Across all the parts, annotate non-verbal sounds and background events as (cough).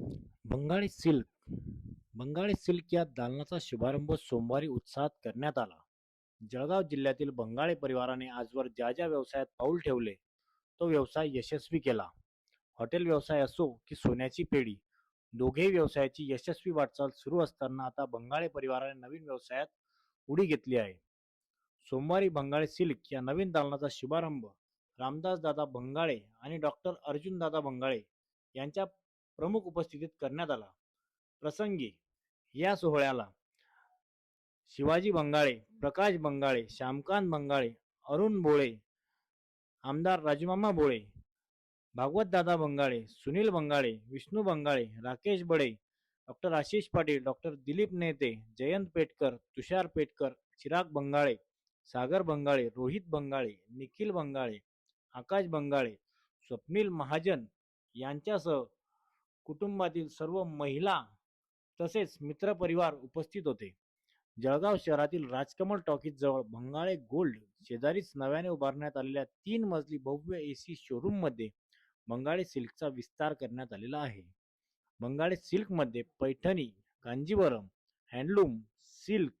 Bengali silk Bengali silk या दालनाचा शुभारंभ सोमवारी उत्साहात करण्यात आला. जळगाव जिल्ह्यातील बंगाळे परिवाराने आजवर ज्या ज्या व्यवसायात पाऊल ठेवले तो व्यवसाय यशस्वी केला. हॉटेल व्यवसाय असो की सोन्याची पेढी दोघेही व्यवसायाची यशस्वी वाटचाल सुरू असताना आता बंगाळे परिवाराने नवीन व्यवसायात उडी घेतली आहे. सोमवारी बंगाळे सिल्क या नवीन दालनाचा शुभारंभ रामदास दादा बंगाळे आणि डॉक्टर अर्जुन दादा बंगाळे यांच्या प्रमुख उपस्थितीत करण्यात आला. प्रसंगी या सोहळ्याला शिवाजी बंगाळे प्रकाश बंगाळे श्यामकांत बंगाळे अरुण बोळे आमदार राजमामा बोळे भागवतदादा बंगाळे सुनील बंगाळे विष्णू बंगाळे राकेश बडे डॉक्टर आशिष पाटील डॉक्टर दिलीप नेते जयंत पेटकर तुषार पेटकर चिराग बंगाळे सागर बंगाळे रोहित बंगाळे निखिल बंगाळे आकाश बंगाळे स्वप्नील महाजन यांच्यासह कुटुंबातील सर्व महिला तसेच मित्रपरिवार उपस्थित होते. जळगाव शहरातील राजकमल टॉकीज जवळ बंगाळे गोल्ड शेजारीच नव्याने उभारण्यात आलेल्या तीन मजली भव्य एसी शोरूममध्ये बंगाळे सिल्कचा विस्तार करण्यात आलेला आहे. बंगाळे सिल्कमध्ये Paithani Kanjeevaram handloom silk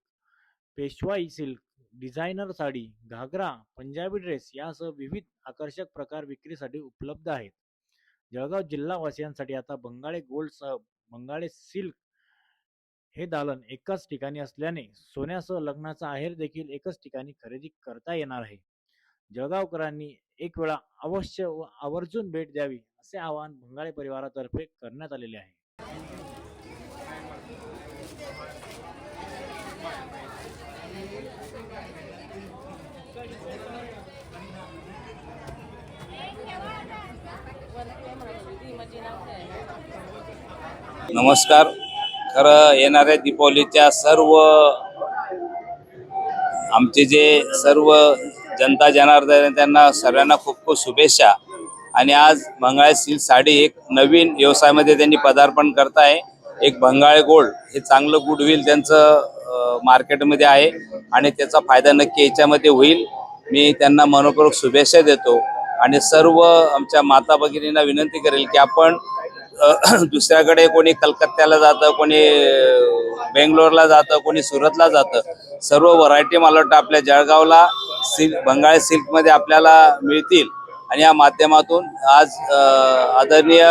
Peshwai silk designer sari ghagra Punjabi dress यासह विविध आकर्षक प्रकार विक्रीसाठी उपलब्ध आहेत. जळगाव जिल्हावासियांसाठी आता बंगाळे गोल्डसह बंगाळे सिल्क हे दालन एकाच ठिकाणी असल्याने सोन्यासह लग्नाचा आहेर देखील एकाच ठिकाणी खरेदी करता येणार आहे. जळगावकरांनी एक वेळा अवश्य व आवर्जून भेट द्यावी असे आवाहन बंगाळे परिवारातर्फे करण्यात आलेले आहे. नमस्कार. खरं येणाऱ्या दीपावलीच्या सर्व आमचे जे सर्व जनता जनार्दन त्यांना सर्वांना खूप खूप शुभेच्छा. आणि आज बंगाळे सिल्क साडी एक नवीन व्यवसायामध्ये त्यांनी पदार्पण करत आहे एक बंगाळ गोल्ड हे चांगलं गुडविल त्यांचं मार्केटमध्ये आहे. आणि त्याचा फायदा नक्की याच्यामध्ये होईल. मी त्यांना मनपूर्वक शुभेच्छा देतो. आणि सर्व आमच्या माता भगिनींना विनंती करेल की आपण (clears throat) दुसऱ्याकडे कोणी कलकत्त्याला जातं कोणी बेंगलोरला जातं कोणी सुरतला जातं सर्व व्हरायटी मला वाटतं आपल्या जळगावला सिल्क बंगाळी सिल्कमध्ये आपल्याला मिळतील. आणि या माध्यमातून आज आदरणीय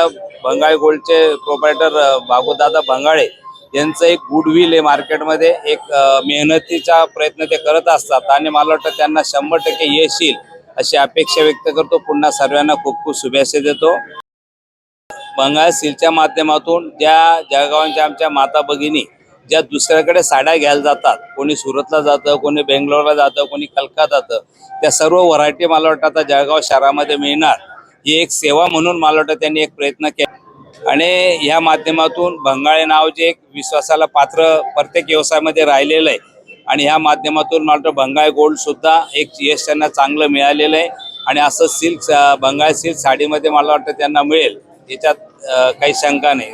बंगाळी गोल्डचे प्रोप्रायटर भागवतदादा बंगाळे यांचं एक गुडविल आहे मार्केटमध्ये. एक मेहनतीचा प्रयत्न ते करत असतात आणि मला वाटतं त्यांना शंभर टक्के येशील अशी अपेक्षा व्यक्त करतो. पुन्हा सर्वांना खूप खूप शुभेच्छा देतो. बंगाल सिलच्या माध्यमातून ज्या जळगावांच्या आमच्या माता भगिनी ज्या दुसऱ्याकडे साड्या घ्यायला जातात कोणी सुरतला जातं कोणी बेंगलोरला जातं कोणी कलका जातं त्या सर्व व्हरायटी मला वाटतं आता जळगाव शहरामध्ये मिळणार. ही एक सेवा म्हणून मला वाटतं त्यांनी एक प्रयत्न केला. आणि ह्या माध्यमातून भंगाळे नाव जे एक विश्वासाला पात्र प्रत्येक व्यवसायामध्ये राहिलेलं आहे आणि ह्या माध्यमातून मला वाटतं बंगाळ गोल्ड सुद्धा एक यश त्यांना चांगलं मिळालेलं आहे. आणि असं सिल्क बंगाळ सिल्क साडीमध्ये मला वाटतं त्यांना मिळेल. याच्यात काही शंका नाही.